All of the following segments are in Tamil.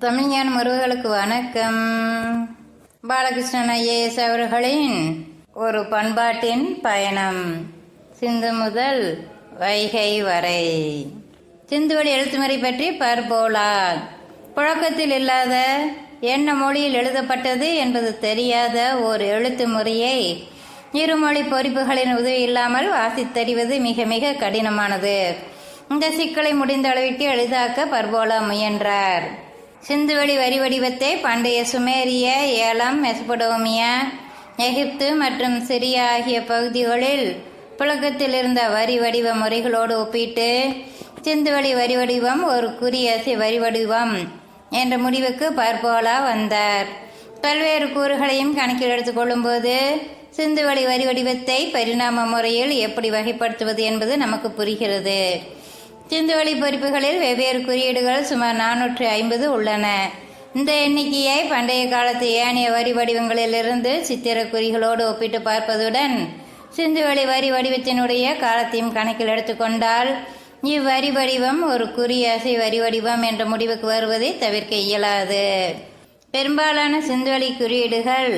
தமிழ்ஞான முருகர்களுக்கு வணக்கம். பாலகிருஷ்ணன் ஐஏஎஸ் அவர்களின் ஒரு பண்பாட்டின் பயணம் சிந்து முதல் வைகை வரை. சிந்துவெளி எழுத்துமுறை பற்றி பர்போலா புழக்கத்தில் இல்லாத என்ன மொழியில் எழுதப்பட்டது என்பது தெரியாத ஒரு எழுத்து முறையை இருமொழி பொறிப்புகளின் உதவி இல்லாமல் வாசித்தறிவது மிக மிக கடினமானது. இந்த சிக்கலை முடிந்த அளவிற்கு எளிதாக்க பர்போலா முயன்றார். சிந்துவெளி வரி வடிவத்தை பண்டைய சுமேரிய ஏலம் மெசபடோமியா எகிப்து மற்றும் சிரியா ஆகிய பகுதிகளில் புழக்கத்தில் இருந்த வரி வடிவ முறைகளோடு ஒப்பிட்டு சிந்துவெளி வரி வடிவம் ஒரு குறியசை வரி வடிவம் என்ற முடிவுக்கு பர்போலா வந்தார். பல்வேறு கூறுகளையும் கணக்கில் எடுத்துக்கொள்ளும்போது சிந்துவெளி வரி வடிவத்தை பரிணாம முறையில் எப்படி வகைப்படுத்துவது என்பது நமக்கு புரிகிறது. சிந்துவெளி பொறிப்புகளில் வெவ்வேறு குறியீடுகள் சுமார் நானூற்று ஐம்பது உள்ளன. இந்த எண்ணிக்கையை பண்டைய காலத்து ஏனைய வரி வடிவங்களிலிருந்து சித்திர குறிகளோடு ஒப்பிட்டு பார்ப்பதுடன் சிந்துவெளி வரி வடிவத்தினுடைய காலத்தையும் கணக்கில் எடுத்துக்கொண்டால் இவ்வரி வடிவம் ஒரு குறியாசை வரி வடிவம் என்ற முடிவுக்கு வருவதை தவிர்க்க இயலாது. பெரும்பாலான சிந்துவெளி குறியீடுகள்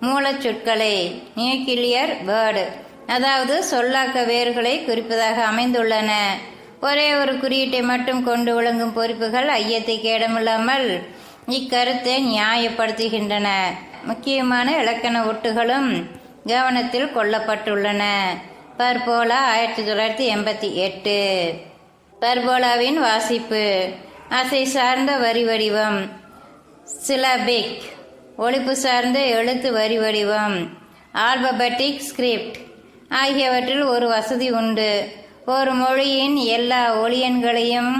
மூலச்சொற்களை நியூக்ளியர் வேர்டு அதாவது சொல்லாக்க வேர்களை குறிப்பதாக அமைந்துள்ளன. ஒரே ஒரு குறியீட்டை மட்டும் கொண்டு விளங்கும் பொறுப்புகள் ஐயத்தை இடமில்லாமல் இக்கருத்தை நியாயப்படுத்துகின்றன. முக்கியமான இலக்கண ஒட்டுகளும் கவனத்தில் கொள்ளப்பட்டுள்ளன. பர்போலா ஆயிரத்தி தொள்ளாயிரத்தி எண்பத்தி எட்டு. பர்போலாவின் வாசிப்பு. அசை சார்ந்த வரி வடிவம். சிலபிக். ஒழிப்பு சார்ந்த எழுத்து வரி வடிவம். Alphabetic script. ஆகியவற்றில் ஒரு வசதி உண்டு. ஒரு மொழியின் எல்லா ஒளியன்களையும்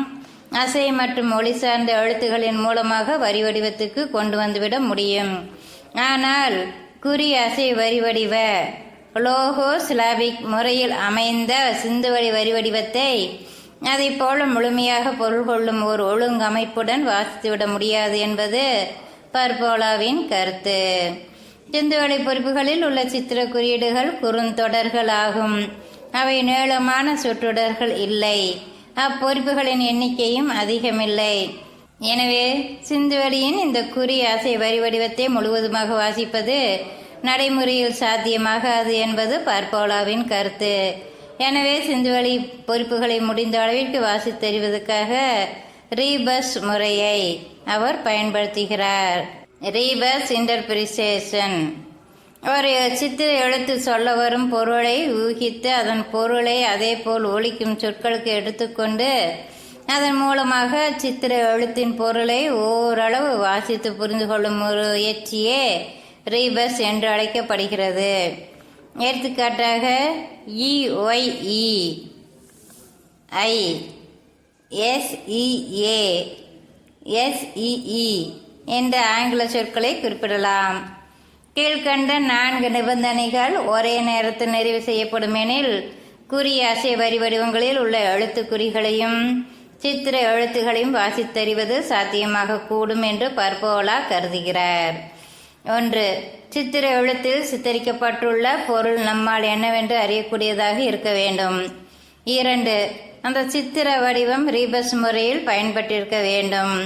அசை மற்றும் ஒளி சார்ந்த எழுத்துகளின் மூலமாக வரி வடிவத்துக்கு கொண்டு வந்துவிட முடியும். ஆனால் குறி அசை வரி வடிவ லோகோ ஸ்லாபிக் முறையில் அமைந்த சிந்துவழி வரி வடிவத்தை அதை போல முழுமையாக பொருள் கொள்ளும் ஒரு ஒழுங்கமைப்புடன் வாசித்துவிட முடியாது என்பது பர்போலாவின் கருத்து. சிந்துவழி பொறுப்புகளில் உள்ள சித்திர குறியீடுகள் குறுந்தொடர்கள் ஆகும் அவை நீளமான சொற்றொடர்கள் இல்லை. அப்பொறுப்புகளின் எண்ணிக்கையும் அதிகமில்லை. எனவே சிந்துவெளியின் இந்த குறி ஆசை வரி வடிவத்தை முழுவதுமாக வாசிப்பது நடைமுறையில் சாத்தியமாகாது என்பது பார்ப்போலாவின் கருத்து. எனவே சிந்துவெளி பொறுப்புகளை முடிந்த அளவிற்கு வாசித்தறிவதற்காக ரீபஸ் முறையை அவர் பயன்படுத்துகிறார். ரீபஸ் இன்டர்பிரிசேஷன். ஒரு சித்திர எழுத்து சொல்ல வரும் பொருளை ஊகித்து அதன் பொருளை அதே போல் ஒழிக்கும் சொற்களுக்கு எடுத்துக்கொண்டு அதன் மூலமாக சித்திர எழுத்தின் பொருளை ஓரளவு வாசித்து புரிந்து கொள்ளும் ஒரு முயற்சியே ரீபஸ் என்று அழைக்கப்படுகிறது. எடுத்துக்காட்டாக இஒய்இ ஐ எஸ்இஏ எஸ்இஇ என்ற ஆங்கில சொற்களை குறிப்பிடலாம். கீழ்கண்ட நான்கு நிபந்தனைகள் ஒரே நேரத்தில் நிறைவு செய்யப்படும் எனில் குறி அசை வரி வடிவங்களில் உள்ள எழுத்துக்குறிகளையும் சித்திர எழுத்துகளையும் வாசித்தறிவது சாத்தியமாக கூடும் என்று பர்போலா கருதுகிறார். ஒன்று சித்திர எழுத்தில் சித்தரிக்கப்பட்டுள்ள பொருள் நம்மால் என்னவென்று அறியக்கூடியதாக இருக்க வேண்டும். இரண்டு அந்த சித்திர வடிவம் ரீபஸ் முறையில் பயன்பட்டிருக்க வேண்டும்.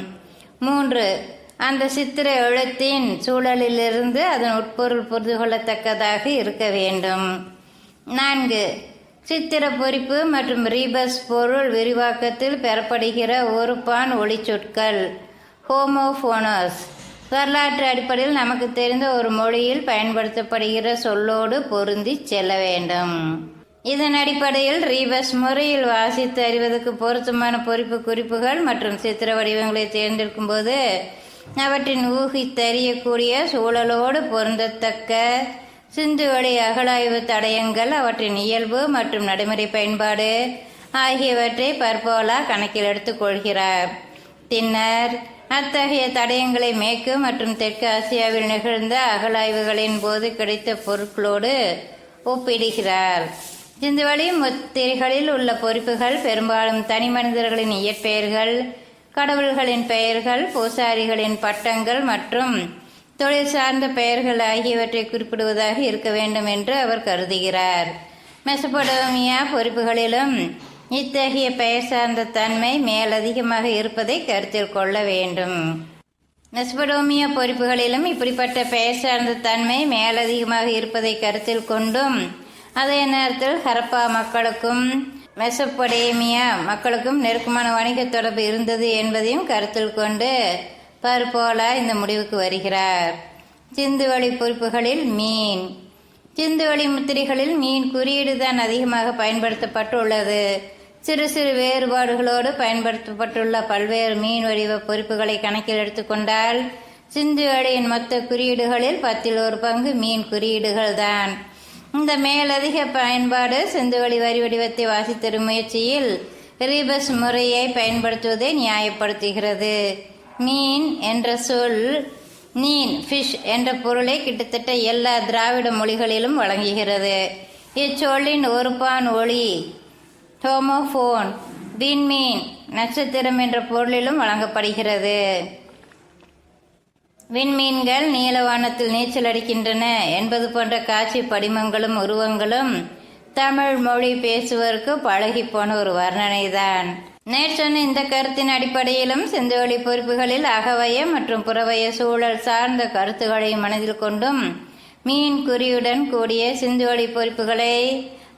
மூன்று அந்த சித்திர எழுத்தின் சூழலிலிருந்து அதன் உட்பொருள் புரிந்து கொள்ளத்தக்கதாக இருக்க வேண்டும். நான்கு சித்திர பொறிப்பு மற்றும் ரீபஸ் பொருள் விரிவாக்கத்தில் பெறப்படுகிற ஒருபான் ஒளிச்சொற்கள் ஹோமோஃபோனோஸ் வரலாற்று அடிப்படையில் நமக்கு தெரிந்த ஒரு மொழியில் பயன்படுத்தப்படுகிற சொல்லோடு பொருந்தி செல்ல வேண்டும். இதன் அடிப்படையில் ரீபஸ் முறையில் வாசித்து அறிவதற்கு பொருத்தமான பொறிப்பு குறிப்புகள் மற்றும் சித்திர வடிவங்களை தேர்ந்தெடுக்கும் போது அவற்றின் ஊகித்தறியக்கூடிய சூழலோடு பொருந்தத்தக்க சிந்துவெளி அகழாய்வு தடயங்கள் அவற்றின் இயல்பு மற்றும் நடைமுறை பயன்பாடு ஆகியவற்றை பற்போலா கணக்கில் எடுத்துக்கொள்கிறார் பின்னர் அத்தகைய தடயங்களை மேற்கு மற்றும் தெற்கு ஆசியாவில் நிகழ்ந்த அகழாய்வுகளின் போது கிடைத்த பொருட்களோடு ஒப்பிடுகிறார். சிந்துவெளி முத்திரைகளில் உள்ள பொறுப்புகள் பெரும்பாலும் தனி மனிதர்களின் இயற்பெயர்கள் கடவுள்களின் பெயர்கள் பூசாரிகளின் பட்டங்கள் மற்றும் தொழில் சார்ந்த பெயர்கள் ஆகியவற்றை குறிப்பிடுவதாக இருக்க வேண்டும் என்று அவர் கருதுகிறார். மெசபடோமியா பொறுப்புகளிலும் இத்தகைய பெயர் சார்ந்த தன்மை மேலதிகமாக இருப்பதை கருத்தில் கொள்ள வேண்டும். மெஸ்படோமிய பொறுப்புகளிலும் இப்படிப்பட்ட பெயர் சார்ந்த தன்மை மேலதிகமாக இருப்பதை கருத்தில் கொண்டும் அதே நேரத்தில் ஹரப்பா மக்களுக்கும் மெசப்படேமியா மக்களுக்கும் நெருக்கமான வணிக தொடர்பு இருந்தது என்பதையும் கருத்தில் கொண்டு பர்போலா இந்த முடிவுக்கு வருகிறார். சிந்துவழி பொறுப்புகளில் மீன். சிந்துவழி முத்திரைகளில் மீன் குறியீடு தான் அதிகமாக பயன்படுத்தப்பட்டுள்ளது. சிறு சிறு வேறுபாடுகளோடு பயன்படுத்தப்பட்டுள்ள பல்வேறு மீன் வடிவ பொறுப்புகளை கணக்கில் எடுத்துக்கொண்டால் சிந்துவழியின் மொத்த குறியீடுகளில் பத்தில் ஒரு பங்கு மீன் குறியீடுகள் தான். இந்த மேலதிக பயன்பாடு சிந்துவெளி வரி வடிவத்தை வாசித்தரும் முயற்சியில் ரீபஸ் முறையை பயன்படுத்துவதை நியாயப்படுத்துகிறது. மீன் என்ற சொல் நீன் ஃபிஷ் என்ற பொருளை கிட்டத்தட்ட எல்லா திராவிட மொழிகளிலும் வழங்குகிறது. இச்சொல்லின் ஒருபான் ஒளி டோமோஃபோன் விண்மீன் நட்சத்திரம் என்ற பொருளிலும் வழங்கப்படுகிறது. விண்மீன்கள் நீலவானத்தில் நீச்சல் அடிக்கின்றன. என்பது போன்ற காட்சி படிமங்களும் உருவங்களும் தமிழ் மொழி பேசுவதற்கு பழகி போன ஒரு வர்ணனைதான். நேற்றன் இந்த கருத்தின் அடிப்படையிலும் செந்தோழி பொறுப்புகளில் அகவய மற்றும் புறவய சூழல் சார்ந்த கருத்துக்களை மனதில் கொண்டும் மீன் குறியுடன் கூடிய சிந்துவெளி பொறுப்புகளை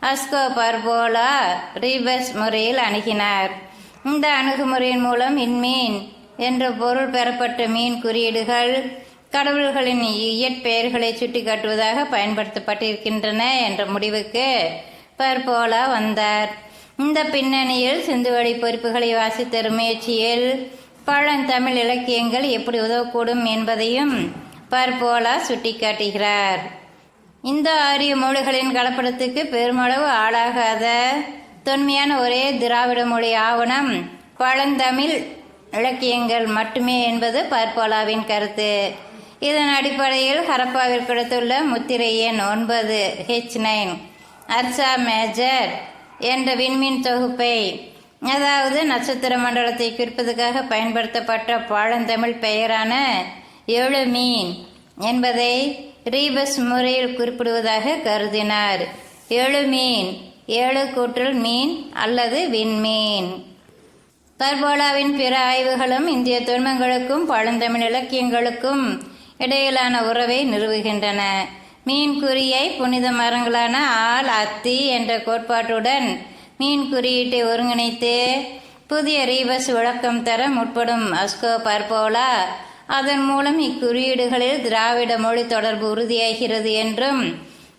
அஸ்கோ பர்போலா ரீபஸ் முறையில் அணுகினார். இந்த அணுகுமுறையின் மூலம் இன்மீன் என்ற பொருள் பெறப்பட்ட மீன் குறியீடுகள் கடவுள்களின் இயற்பெயர்களை சுட்டிக்காட்டுவதாக பயன்படுத்தப்பட்டிருக்கின்றன என்ற முடிவுக்கு பர்போலா வந்தார். இந்த பின்னணியில் சிந்துவெளி பொறுப்புகளை வாசித்தரும் முயற்சியில் பழந்தமிழ் இலக்கியங்கள் எப்படி உதவக்கூடும் என்பதையும் பர்போலா சுட்டிக்காட்டுகிறார். இந்த ஆரிய மொழிகளின் கலப்படத்துக்கு பெருமளவு ஆளாகாத தொன்மையான ஒரே திராவிட மொழி ஆவணம் பழந்தமிழ் இலக்கியங்கள் மட்டுமே என்பது பர்போலாவின் கருத்து. இதன் அடிப்படையில் ஹரப்பாவில் கிடைத்துள்ள முத்திரை எண் ஒன்பது ஹெச் நைன் அர்சா மேஜர் என்ற விண்மீன் தொகுப்பை அதாவது நட்சத்திர மண்டலத்தை குறிப்பதற்காக பயன்படுத்தப்பட்ட பழந்தமிழ் பெயரான எழுமீன் என்பதை ரீபஸ் முறையில் குறிப்பிடுவதாக கருதினார். எழுமீன் ஏழு கூற்றல் மீன் அல்லது விண்மீன். பர்போலாவின் பிற ஆய்வுகளும் இந்திய தொன்மங்களுக்கும் பழந்தமிழ் இலக்கியங்களுக்கும் இடையிலான உறவை நிறுவுகின்றன. மீன் குறியை புனித மரங்களான ஆல் அத்தி என்ற கோட்பாட்டுடன் மீன் குறியீட்டை ஒருங்கிணைத்து புதிய ரீபஸ் விளக்கம் தர முற்படும் அஸ்கோ பர்போலா அதன் மூலம் இக்குறியீடுகளில் திராவிட மொழி தொடர்பு உறுதியாகிறது என்றும்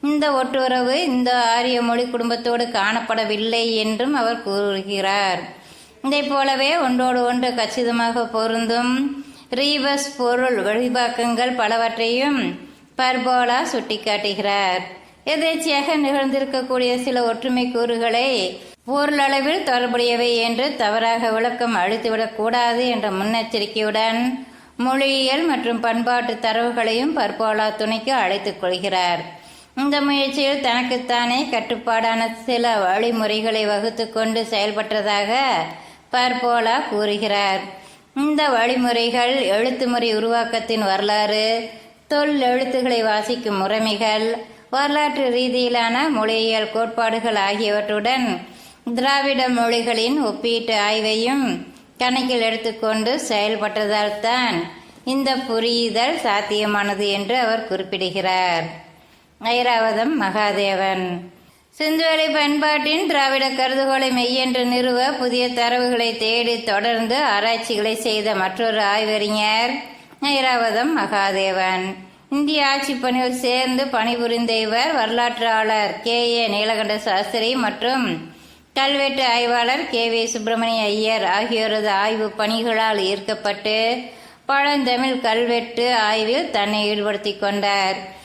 இந்த ஒட்டுறவு இந்த ஆரிய மொழி குடும்பத்தோடு காணப்படவில்லை என்றும் அவர் கூறுகிறார். இதை போலவே ஒன்றோடு ஒன்று கச்சிதமாக பொருந்தும். ரீவஸ் பொருள் வழிபாக்கங்கள் பலவற்றையும் பர்போலா சுட்டிக்காட்டுகிறார். எதேச்சியாக நிகழ்ந்திருக்கக்கூடிய சில ஒற்றுமை கூறுகளை பொருளளவில் தொடர்புடையவை என்று தவறாக விளக்கம் அழித்துவிடக்கூடாது என்ற முன்னெச்சரிக்கையுடன் மொழியியல் மற்றும் பண்பாட்டு தரவுகளையும் பர்போலா துணைக்கு அழைத்துக் கொள்கிறார். இந்த முயற்சியில் தனக்குத்தானே கட்டுப்பாடான சில வழிமுறைகளை வகுத்து கொண்டு செயல்பட்டதாக பர்போலா கூறுகிறார். இந்த வழிமுறைகள் எழுத்து முறை உருவாக்கத்தின் வரலாறு தொல் எழுத்துக்களை வாசிக்கும் முறைமைகள் வரலாற்று ரீதியிலான மொழியியல் கோட்பாடுகள் ஆகியவற்றுடன் திராவிட மொழிகளின் ஒப்பீட்டு ஆய்வையும் கணக்கில் எடுத்துக்கொண்டு செயல்பட்டதால் தான் இந்த புரியுதல் சாத்தியமானது என்று அவர் குறிப்பிடுகிறார். ஐராவதம் மகாதேவன். சிந்துவெளி பண்பாட்டின் திராவிட கருதுகோளை மெய்யென்று நிறுவ புதிய தரவுகளை தேடி தொடர்ந்து ஆராய்ச்சிகளை செய்த மற்றொரு ஆய்வறிஞர் ஐராவதம் மகாதேவன். இந்திய ஆட்சி பணியில் சேர்ந்து பணிபுரிந்த இவர் வரலாற்றாளர் கே. ஏ. நீலகண்ட சாஸ்திரி மற்றும் கல்வெட்டு ஆய்வாளர் கே. வி. சுப்பிரமணிய ஐயர் ஆகியோரது ஆய்வு பணிகளால் ஈர்க்கப்பட்டு பழந்தமிழ் கல்வெட்டு ஆய்வில் தன்னை ஈடுபடுத்தி கொண்டார்.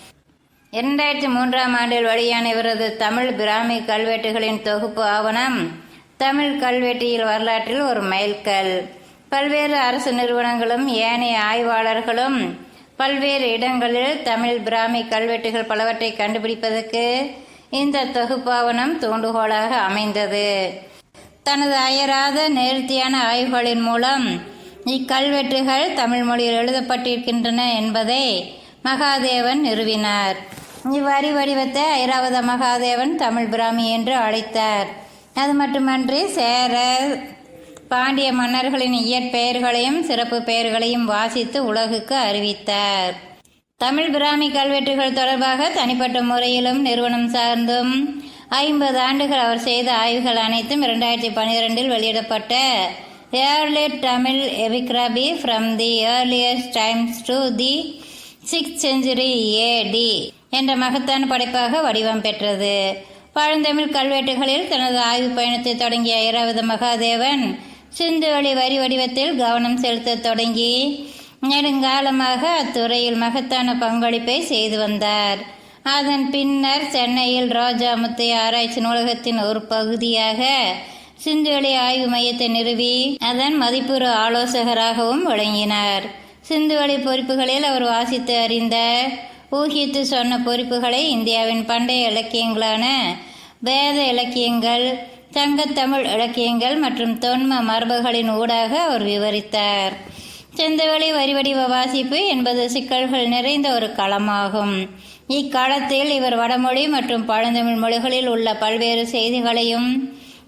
இரண்டாயிரத்தி மூன்றாம் ஆண்டில் வெளியான இவரது தமிழ் பிராமி கல்வெட்டுகளின் தொகுப்பு ஆவணம் தமிழ் கல்வெட்டியல் வரலாற்றில் ஒரு மைல்கல். பல்வேறு அரசு நிறுவனங்களும் ஏனைய ஆய்வாளர்களும் பல்வேறு இடங்களில் தமிழ் பிராமி கல்வெட்டுகள் பலவற்றை கண்டுபிடிப்பதற்கு இந்த தொகுப்பாவனம் தூண்டுகோலாக அமைந்தது. தனது அயராத நேர்த்தியான ஆய்வுகளின் மூலம் இக்கல்வெட்டுகள் தமிழ் மொழியில் எழுதப்பட்டிருக்கின்றன என்பதை மகாதேவன் நிறுவினார். இவ்வரி வடிவத்தை ஐராவத மகாதேவன் தமிழ் பிராமி என்று அழைத்தார். அது மட்டுமன்றி சேர பாண்டிய மன்னர்களின் இயற்பெயர்களையும் சிறப்பு பெயர்களையும் வாசித்து உலகுக்கு அறிவித்தார். தமிழ் பிராமி கல்வெட்டுகள் தொடர்பாக தனிப்பட்ட முறையிலும் நிறுவனம் சார்ந்தும் ஐம்பது ஆண்டுகள் அவர் செய்த ஆய்வுகள் அனைத்தும் இரண்டாயிரத்தி பன்னிரெண்டில் வெளியிடப்பட்ட early Tamil epigraphy from the earliest times to the six century AD என்ற மகத்தான படைப்பாக வடிவம் பெற்றது. பழந்தமிழ் கல்வெட்டுகளில் தனது ஆய்வு பயணத்தை தொடங்கிய ஐராவத மகாதேவன் சிந்துவெளி வரி வடிவத்தில் கவனம் செலுத்தத் தொடங்கி நெடுங்காலமாக அத்துறையில் மகத்தான பங்களிப்பை செய்து வந்தார். அதன் பின்னர் சென்னையில் ரோஜா முத்தைய ஆராய்ச்சி நூலகத்தின் ஒரு பகுதியாக சிந்துவெளி ஆய்வு மையத்தை நிறுவி அதன் மதிப்புறு ஆலோசகராகவும் விளங்கினார். சிந்துவெளி பொறுப்புகளில் அவர் வாசித்து அறிந்த ஊகித்து சொன்ன பொறிப்புகளை இந்தியாவின் பண்டைய இலக்கியங்களான வேத இலக்கியங்கள் தங்கத்தமிழ் இலக்கியங்கள் மற்றும் தொன்ம மரபுகளின் ஊடாக அவர் விவரித்தார். செந்தவெளி வரிவடிவ வாசிப்பு என்பது சிக்கல்கள் நிறைந்த ஒரு களமாகும். இக்காலத்தில் இவர் வடமொழி மற்றும் பழந்தமிழ் மொழிகளில் உள்ள பல்வேறு செய்திகளையும்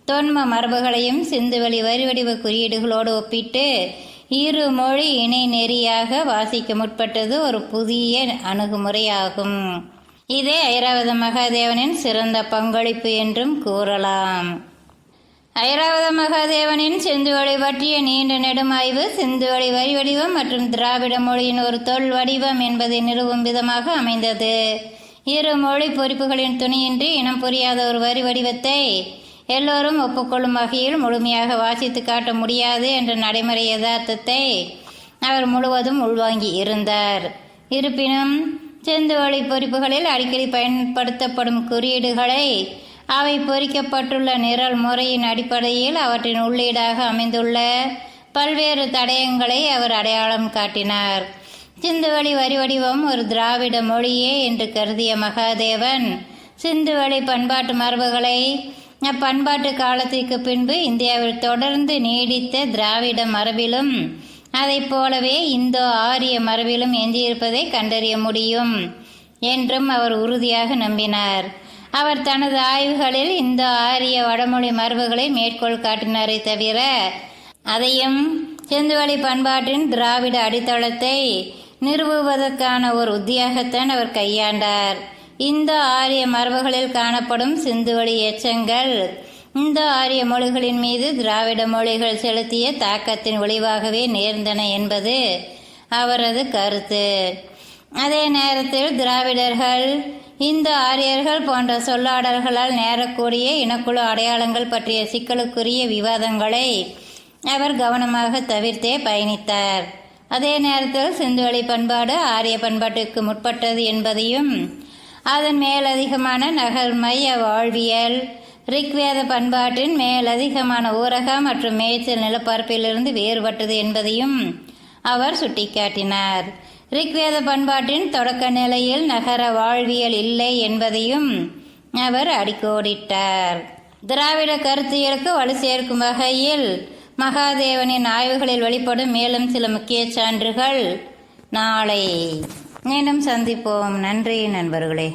தொன்ம மரபுகளையும் சிந்துவெளி வரிவடிவ குறியீடுகளோடு ஒப்பிட்டு இரு மொழி இணை நெறியாக வாசிக்க முற்பட்டது ஒரு புதிய அணுகுமுறையாகும். இதே ஐராவத மகாதேவனின் சிறந்த பங்களிப்பு என்றும் கூறலாம். ஐராவத மகாதேவனின் சிந்துவெளி பற்றிய நீண்ட நெடும் ஆய்வு சிந்துவெளி வரி வடிவம் மற்றும் திராவிட மொழியின் ஒரு தொல் வடிவம் என்பதை நிறுவும் விதமாக அமைந்தது. இரு மொழி பொறிப்புகளின் துணையின்றி இனம் புரியாத ஒரு வரி வடிவத்தை எல்லோரும் ஒப்புக்கொள்ளும் வகையில் முழுமையாக வாசித்து காட்ட முடியாது என்ற நடைமுறை யதார்த்தத்தை அவர் முழுவதும் உள்வாங்கி இருந்தார். இருப்பினும் செந்துவழி பொறிப்புகளில் அடிக்கடி பயன்படுத்தப்படும் குறியீடுகளை அவை பொறிக்கப்பட்டுள்ள நிரல் முறையின் அடிப்படையில் அவற்றின் உள்ளீடாக அமைந்துள்ள பல்வேறு தடயங்களை அவர் அடையாளம் காட்டினார். சிந்துவெளி வரிவடிவம் ஒரு திராவிட மொழியே என்று கருதிய மகாதேவன் சிந்துவெளி பண்பாட்டு மரபுகளை அப்பண்பாட்டு காலத்திற்கு பின்பு இந்தியாவில் தொடர்ந்து நீடித்த திராவிட மரபிலும் அதைப் போலவே இந்தோ ஆரிய மரபிலும் எஞ்சியிருப்பதை கண்டறிய முடியும் என்றும் அவர் உறுதியாக நம்பினார். அவர் தனது ஆய்வுகளில் இந்தோ ஆரிய வடமொழி மரபுகளை மேற்கோள் காட்டினாரே தவிர அதையும் செந்துவழி பண்பாட்டின் திராவிட அடித்தளத்தை நிறுவுவதற்கான ஒரு உத்தியாகத்தான் அவர் கையாண்டார். இந்த ஆரிய மரபுகளில் காணப்படும் சிந்துவழி எச்சங்கள். இந்த ஆரிய மொழிகளின் மீது திராவிட மொழிகள் செலுத்திய தாக்கத்தின் விளைவாகவே நேர்ந்தன என்பது அவரது கருத்து. அதே நேரத்தில் திராவிடர்கள் இந்த ஆரியர்கள் போன்ற சொல்லாடல்களால் நேரக்கூடிய இனக்குழு அடையாளங்கள் பற்றிய சிக்கலுக்குரிய விவாதங்களை அவர் கவனமாக தவிர்த்தே பயணித்தார். அதே நேரத்தில் சிந்துவெளி பண்பாடு ஆரிய பண்பாட்டுக்கு முற்பட்டது என்பதையும் அதன் மேலதிகமான நகர் மைய வாழ்வியல். ரிக்வேத பண்பாட்டின் மேலதிகமான ஊரக மற்றும் மேய்ச்சல் நிலப்பரப்பிலிருந்து வேறுபட்டது என்பதையும் அவர் சுட்டிக்காட்டினார். ரிக்வேத பண்பாட்டின் தொடக்க நிலையில் நகர வாழ்வியல் இல்லை என்பதையும் அவர் அடிக்கோடிட்டார். திராவிட கருத்தியலுக்கு வலு சேர்க்கும் வகையில் மகாதேவனின் ஆய்வுகளில் வெளிப்படும் மேலும் சில முக்கிய சான்றுகள் நாளை. மீண்டும் சந்திப்போம். நன்றி நண்பர்களே.